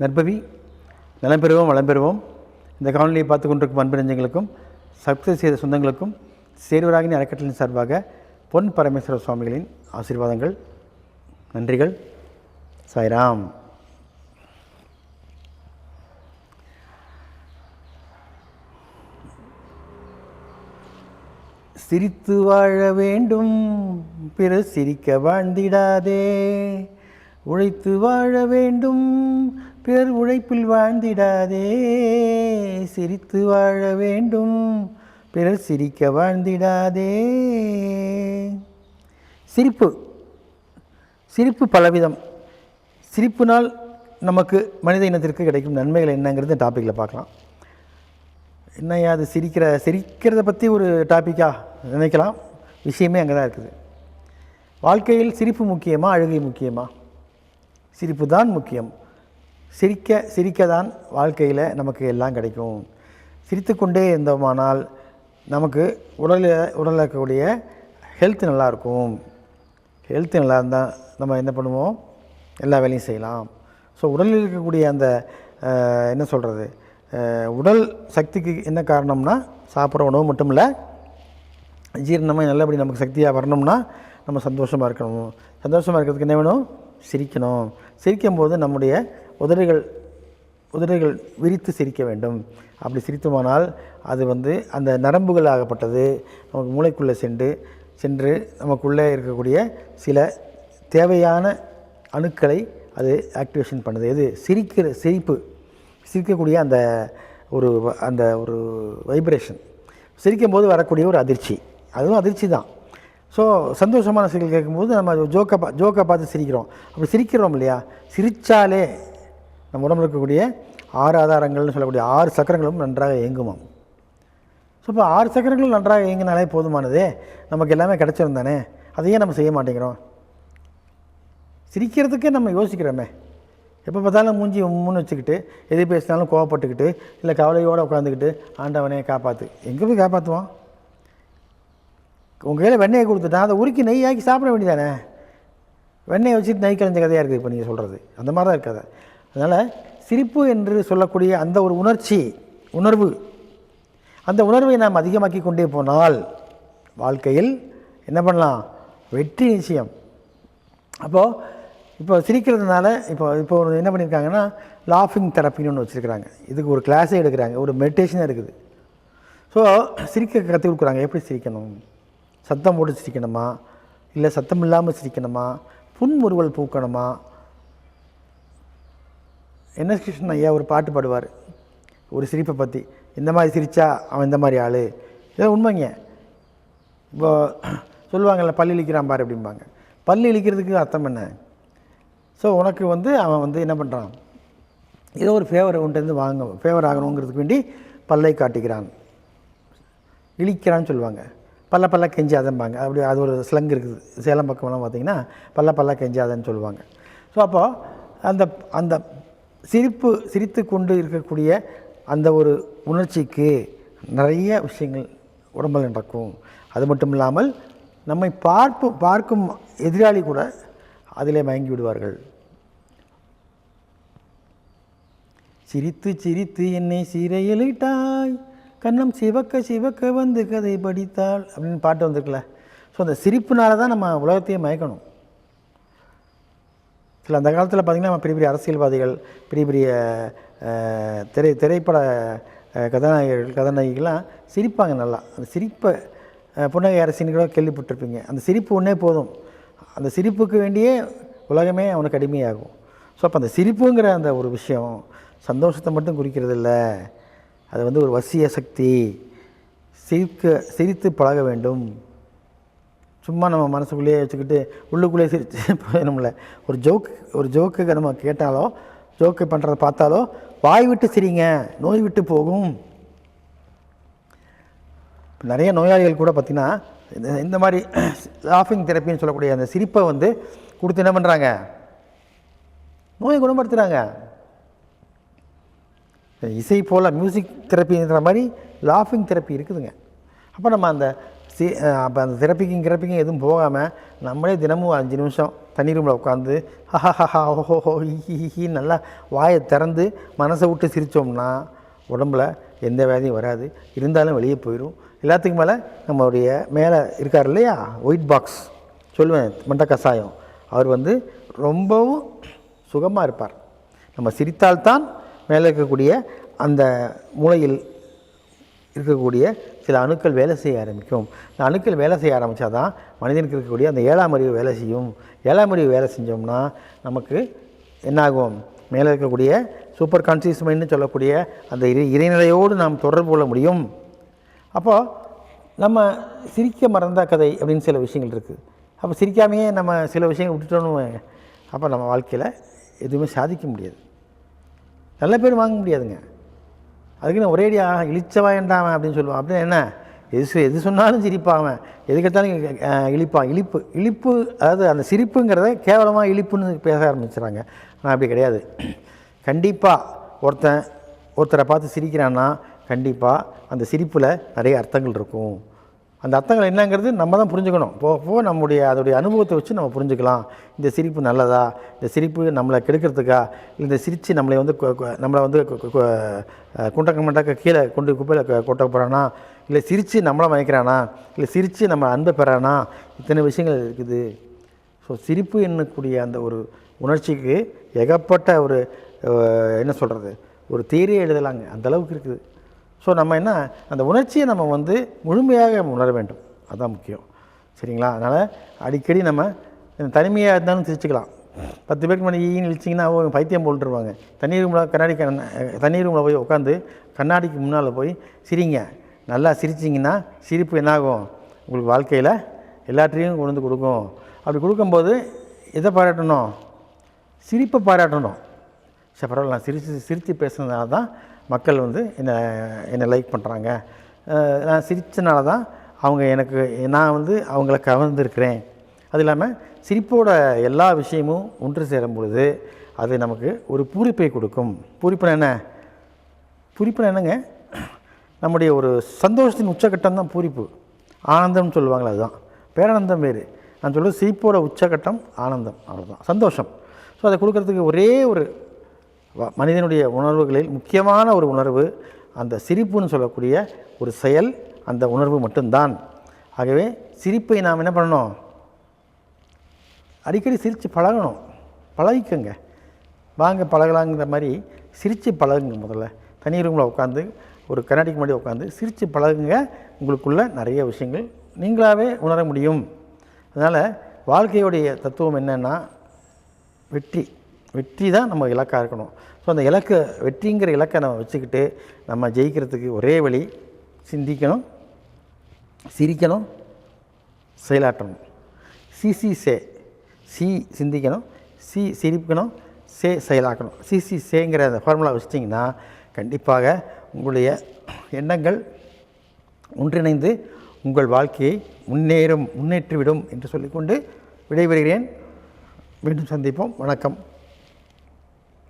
நற்பவி நலம் பெறுவோம் வளம் பெறுவோம். இந்த காணொலியை பார்த்து கொண்டிருக்கும் அன்பு நெஞ்சங்களுக்கும் செய்த சொந்தங்களுக்கும் சேர்வராகினி அறக்கட்டளின் சார்பாக பொன் பரமேஸ்வர சுவாமிகளின் ஆசீர்வாதங்கள் நன்றிகள். சாய்ராம். சிரித்து வாழ வேண்டும் பிறர் சிரிக்க வாழ்ந்திடாதே. உழைத்து வாழ வேண்டும் பிறர் உழைப்பில் வாழ்ந்திடாதே. சிரித்து வாழ வேண்டும். பிறர் சிரிக்க வாழ்ந்திடாதே. சிரிப்பு. சிரிப்பு பலவிதம். சிரிப்பினால் நமக்கு மனித இனத்திற்கு கிடைக்கும் நன்மைகள் என்னங்கிறது டாப்பிக்கில் பார்க்கலாம். என்னையா அது சிரிக்கிற சிரிக்கிறத பற்றி ஒரு டாப்பிக்காக நினைக்கலாம். விஷயமே அங்கே தான் இருக்குது. வாழ்க்கையில் சிரிப்பு முக்கியமாக அழுகை முக்கியமாக சிரிப்பு தான் முக்கியம். சிரிக்க சிரிக்க தான் வாழ்க்கையில் நமக்கு எல்லாம் கிடைக்கும். சிரித்துக்கொண்டே இருந்தோமானால் நமக்கு உடலில் உடலில் இருக்கக்கூடிய ஹெல்த் நல்லாயிருக்கும். ஹெல்த் நல்லா இருந்தால் நம்ம என்ன பண்ணுவோம்? எல்லா வேலையும் செய்யலாம். ஸோ உடலில் இருக்கக்கூடிய அந்த என்ன சொல்கிறது உடல் சக்திக்கு என்ன காரணம்னா சாப்பிட்ற உணவு மட்டும் இல்லை ஜீரணமாக நல்லபடி நமக்கு சக்தியாக வரணும்னா நம்ம சந்தோஷமாக இருக்கணும். சந்தோஷமாக இருக்கிறதுக்கு என்ன வேணும்? சிரிக்கணும். சிரிக்கும்போது நம்முடைய உதடுகள் உதடுகள் விரித்து சிரிக்க வேண்டும். அப்படி சிரித்தோமானால் அது வந்து அந்த நரம்புகள் ஆகப்பட்டது. நமக்கு மூளைக்குள்ளே சென்று சென்று நமக்குள்ளே இருக்கக்கூடிய சில தேவையான அணுக்களை அது ஆக்டிவேஷன் பண்ணுது. இது சிரிக்கிற சிரிப்பு. சிரிக்கக்கூடிய அந்த ஒரு வ- அந்த ஒரு வைப்ரேஷன் சிரிக்கும்போது வரக்கூடிய ஒரு அதிர்ச்சி. அதுவும் அதிர்ச்சி தான். ஸோ சந்தோஷமான செய்திகள் கேட்கும்போது நம்ம ஜோக்கை பா ஜோக்கை பார்த்து சிரிக்கிறோம். அப்படி சிரிக்கிறோம் இல்லையா? சிரித்தாலே நம்ம உடம்புல இருக்கக்கூடிய ஆறு ஆதாரங்கள்னு சொல்லக்கூடிய ஆறு சக்கரங்களும் நன்றாக இயங்குமாம். ஸோ இப்போ ஆறு சக்கரங்களும் நன்றாக இயங்கினாலே போதுமானதே. நமக்கு எல்லாமே கிடச்சிருந்தானே. அதையே நம்ம செய்ய மாட்டேங்கிறோம். சிரிக்கிறதுக்கே நம்ம யோசிக்கிறோமே. எப்போ பார்த்தாலும் மூஞ்சி உம்முன்னு வச்சுக்கிட்டு எது பேசினாலும் கோவப்பட்டுக்கிட்டு இல்லை கவலையோடு உட்காந்துக்கிட்டு ஆண்டவனே காப்பாற்று எங்கே போய் காப்பாற்றுவான் உங்கள் கையில் வெண்ணெயை கொடுத்துட்டான் அதை உருக்கி நெய் ஆக்கி சாப்பிட வேண்டியதானே? வெண்ணெயை வச்சுட்டு நெய் கலைஞ்ச கதையாக இருக்குது இப்போ நீங்கள் சொல்கிறது அந்த மாதிரி தான் இருக்காது அதனால் சிரிப்பு என்று சொல்லக்கூடிய அந்த ஒரு உணர்ச்சி உணர்வு அந்த உணர்வை நாம் அதிகமாக்கி கொண்டே போனால் வாழ்க்கையில் என்ன பண்ணலாம்? வெற்றி நிச்சயம். அப்போது இப்போ சிரிக்கிறதுனால இப்போ இப்போ என்ன பண்ணியிருக்காங்கன்னா லாஃபிங் தெரப்பின்னு ஒன்று வச்சுருக்கிறாங்க. இதுக்கு ஒரு கிளாஸே எடுக்கிறாங்க. ஒரு மெடிடேஷனாக இருக்குது. ஸோ சிரிக்க கற்றுக் கொடுக்குறாங்க. எப்படி சிரிக்கணும்? சத்தம் போட்டு சிரிக்கணுமா? இல்லை சத்தம் இல்லாமல் சிரிக்கணுமா? புன்முறுவல் பூக்கணுமா? என்எஸ் கிருஷ்ணன் ஐயா ஒரு பாட்டு பாடுவார்? ஒரு சிரிப்பை பற்றி இந்த மாதிரி சிரித்தா அவன் இந்த மாதிரி ஆள். இதெல்லாம் உண்மைங்க. இப்போ சொல்லுவாங்கல்ல பல்லு இழிக்கிறான் பாரு அப்படிம்பாங்க. பல்லு இழிக்கிறதுக்கு அர்த்தம் என்ன? ஸோ உனக்கு வந்து அவன் வந்து என்ன பண்ணுறான் ஏதோ ஒரு ஃபேவர் உன்ட்டேருந்து வாங்க ஃபேவர் ஆகணுங்கிறதுக்கு வேண்டி பல்லை காட்டிக்கிறான் இழிக்கிறான்னு சொல்லுவாங்க. பல்ல பல்ல கெஞ்சாதம்பாங்க. அப்படி அது ஒரு ஸ்லங் இருக்குது. சேலம் பக்கம்லாம் பார்த்தீங்கன்னா பல்ல பல்ல கெஞ்சாதன்னு சொல்லுவாங்க. ஸோ அப்போது அந்த அந்த சிரிப்பு சிரித்து கொண்டு இருக்கக்கூடிய அந்த ஒரு உணர்ச்சிக்கு நிறைய விஷயங்கள் உடம்பில் நடக்கும். அது மட்டும் இல்லாமல் நம்மை பார்ப்பு பார்க்கும் எதிராளி கூட அதிலே மயங்கி விடுவார்கள். சிரித்து சிரித்து என்னை சீரையிலிட்டாய் கண்ணம் சிவக்க சிவக்க வந்து கதை படித்தாள் அப்படின்னு பாட்டு வந்திருக்குல்ல. ஸோ அந்த சிரிப்புனால தான் நம்ம உலகத்தையே மயக்கணும். சில அந்த காலத்தில் பார்த்திங்கன்னா நம்ம பெரிய பெரிய அரசியல்வாதிகள் பெரிய பெரிய திரை திரைப்பட கதாநாயகர்கள் கதாநாயகிகள்லாம் சிரிப்பாங்க நல்லா. அந்த சிரிப்பை புன்னகை அரசின்னு கூட கேள்விப்பட்டிருப்பீங்க. அந்த சிரிப்பு ஒன்றே போதும். அந்த சிரிப்புக்கு வேண்டியே உலகமே அவனுக்கு அடிமையாகும். ஸோ அப்போ அந்த சிரிப்புங்கிற அந்த ஒரு விஷயம் சந்தோஷத்தை மட்டும் குறிக்கிறது இல்லை அது வந்து ஒரு வசிய சக்தி. சிரிக்க சிரித்து பழக வேண்டும். சும்மா நம்ம மனசுக்குள்ளேயே வச்சுக்கிட்டு உள்ளுக்குள்ளேயே சிரிச்சு போயிடும்ல ஒரு ஜோக்கு ஒரு ஜோக்கு நம்ம கேட்டாலோ ஜோக்கு பண்ணுறத பார்த்தாலோ வாய் விட்டு சிரிங்க நோய் விட்டு போகும். நிறைய நோயாளிகள் கூட பார்த்திங்கன்னா இந்த- இந்த மாதிரி லாஃபிங் தெரப்பின்னு சொல்லக்கூடிய அந்த சிரிப்பை வந்து கொடுத்து என்ன பண்ணுறாங்க நோயை குணப்படுத்துகிறாங்க இசை போல் மியூசிக் தெரப்பின்ற மாதிரி லாஃபிங் தெரப்பி இருக்குதுங்க. அப்போ நம்ம அந்த சி அப்போ அந்த திறப்பிக்கும் கிறப்பிக்கும் எதுவும் போகாமல் நம்மளே தினமும் அஞ்சு நிமிஷம் தண்ணி ரூமில் உட்காந்து ஹஹஹா ஓஹோ ஹி நல்லா வாயை திறந்து மனசை விட்டு சிரித்தோம்னா உடம்புல எந்த வியாதியும் வராது. இருந்தாலும் வெளியே போயிடும் எல்லாத்துக்கும் மேலே நம்மளுடைய மேலே இருக்கார் இல்லையா? ஒயிட் பாக்ஸ் சொல்லுவேன் மண்ட கசாயம் அவர் வந்து ரொம்பவும் சுகமாக இருப்பார். நம்ம சிரித்தால்தான் மேலே இருக்கக்கூடிய அந்த மூளையில் இருக்கக்கூடிய சில அணுக்கள் வேலை செய்ய ஆரம்பிக்கும். இந்த அணுக்கள் வேலை செய்ய ஆரம்பித்தா தான் மனிதனுக்கு இருக்கக்கூடிய அந்த ஏழாம் அறிவு வேலை செய்யும். ஏழாம் அறிவு வேலை செஞ்சோம்னா நமக்கு என்னாகும்? மேலே இருக்கக்கூடிய சூப்பர் கான்சியஸ் மைண்ட்னு சொல்லக்கூடிய அந்த இறை இறைநிலையோடு நாம் தொடர்பு கொள்ள முடியும். அப்போது நம்ம சிரிக்க மறந்த கதை அப்படின்னு சில விஷயங்கள் இருக்குது அப்போ சிரிக்காமையே நம்ம சில விஷயங்கள் விட்டுட்டோன்னு அப்போ நம்ம வாழ்க்கையில் எதுவுமே சாதிக்க முடியாது. நல்ல பேர் வாங்க முடியாதுங்க. அதுக்கு நான் ஒரேடியாக இழிச்சவாயண்டாமன் அப்படின்னு சொல்லுவான். அப்படின்னா என்ன? எது எது சொன்னாலும் சிரிப்பாவன் எது கேட்டாலும் இழிப்பான் இழிப்பு. இழிப்பு அதாவது அந்த சிரிப்புங்கிறத கேவலமாக இழிப்புன்னு பேச ஆரம்பிச்சிடுறாங்க. ஆனால் அப்படி கிடையாது. கண்டிப்பாக ஒருத்தன் ஒருத்தரை பார்த்து சிரிக்கிறான்னா கண்டிப்பாக அந்த சிரிப்பில் நிறைய அர்த்தங்கள் இருக்கும். அந்த அர்த்தங்கள் என்னங்கிறது நம்ம தான் புரிஞ்சுக்கணும். போக போக நம்முடைய அதோடைய அனுபவத்தை வச்சு நம்ம புரிஞ்சுக்கலாம். இந்த சிரிப்பு நல்லதா? இந்த சிரிப்பு நம்மளை கெடுக்கிறதுக்கா? இல்லை இந்த சிரித்து நம்மளை வந்து கொ- நம்மளை வந்து கொ- குண்டக்க மண்டக்க கீழே கொண்டு குப்பையில் கொட்ட போகிறானா இல்லை சிரித்து நம்மளை மயக்கிறானா? இல்லை சிரித்து நம்ம அன்பை பெறானா? இத்தனை விஷயங்கள் இருக்குது. ஸோ சிரிப்பு என்னக்கூடிய அந்த ஒரு உணர்ச்சிக்கு ஏகப்பட்ட ஒரு என்ன சொல்கிறது ஒரு தேரியே எழுதலாங்க. அந்த அளவுக்கு இருக்குது. ஸோ நம்ம என்ன? அந்த உணர்ச்சியை நம்ம வந்து முழுமையாக உணர வேண்டும். அதுதான் முக்கியம். சரிங்களா? அதனால் அடிக்கடி நம்ம தனிமையாக இருந்தாலும் சிரிச்சுக்கலாம். பத்து பேருக்கு மணி ஈன்னு இழிச்சிங்கன்னா அவங்க பைத்தியம் போட்டுருவாங்க. தண்ணீர் ரூமில் கண்ணாடி கண் தண்ணீர் ரூமில் போய் உட்காந்து கண்ணாடிக்கு முன்னால் போய் சிரிங்க. நல்லா சிரிச்சிங்கன்னா சிரிப்பு என்னாகும்? உங்களுக்கு வாழ்க்கையில் எல்லாத்தையும் கொண்டு வந்து கொடுக்கும். அப்படி கொடுக்கும்போது எதை பாராட்டணும்? சிரிப்பை பாராட்டணும். சரி பரவாயில்ல. நான் சிரித்து சிரித்து பேசுனதுனால தான் மக்கள் வந்து என்னை என்னை லைக் பண்ணுறாங்க நான் சிரித்தனால தான் அவங்க எனக்கு நான் வந்து அவங்கள கவர்ந்துருக்கிறேன். அது இல்லாமல் சிரிப்போட எல்லா விஷயமும் ஒன்று சேரும் பொழுது அது நமக்கு ஒரு பூரிப்பை கொடுக்கும். பூரிப்புனா என்ன? பூரிப்புனா என்னங்க? நம்முடைய ஒரு சந்தோஷத்தின் உச்சக்கட்டம் தான் பூரிப்பு. ஆனந்தம்னு சொல்லுவாங்களே அதுதான். பேரானந்தம் வேறு. நான் சொல்கிறது சிரிப்போட உச்சக்கட்டம் ஆனந்தம். அவ்வளோதான் சந்தோஷம். ஸோ அதை கொடுக்கறதுக்கு ஒரே ஒரு மனிதனுடைய உணர்வுகளில் முக்கியமான ஒரு உணர்வு அந்த சிரிப்புன்னு சொல்லக்கூடிய ஒரு செயல் அந்த உணர்வு மட்டும்தான். ஆகவே சிரிப்பை நாம் என்ன பண்ணணும்? அடிக்கடி சிரித்து பழகணும். பழகிக்கங்க. வாங்க பழகலாங்கிற மாதிரி சிரித்து பழகுங்க முதல்ல. தனி ரூமில் உட்காந்து ஒரு கண்ணாடிக்கு முன்னாடி உட்காந்து சிரித்து பழகுங்க. உங்களுக்குள்ள நிறைய விஷயங்கள் நீங்களாகவே உணர முடியும். அதனால் வாழ்க்கையுடைய தத்துவம் என்னென்னா வெற்றி. வெற்றி தான் நம்ம இலக்காக இருக்கணும். ஸோ அந்த இலக்கை வெற்றிங்கிற இலக்கை நம்ம வச்சுக்கிட்டு நம்ம ஜெயிக்கிறதுக்கு ஒரே வழி சிந்திக்கணும் சிரிக்கணும் செயலாற்றணும். சிசி சே சி. சிந்திக்கணும் சி சிரிக்கணும் சே செயலாக்கணும். சிசி சேங்கிற அந்த ஃபார்முலா வச்சிட்டிங்கன்னா கண்டிப்பாக உங்களுடைய எண்ணங்கள் ஒன்றிணைந்து உங்கள் வாழ்க்கையை முன்னேறும் முன்னேற்றிவிடும் என்று சொல்லிக்கொண்டு விடைபெறுகிறேன். மீண்டும் சந்திப்போம். வணக்கம்.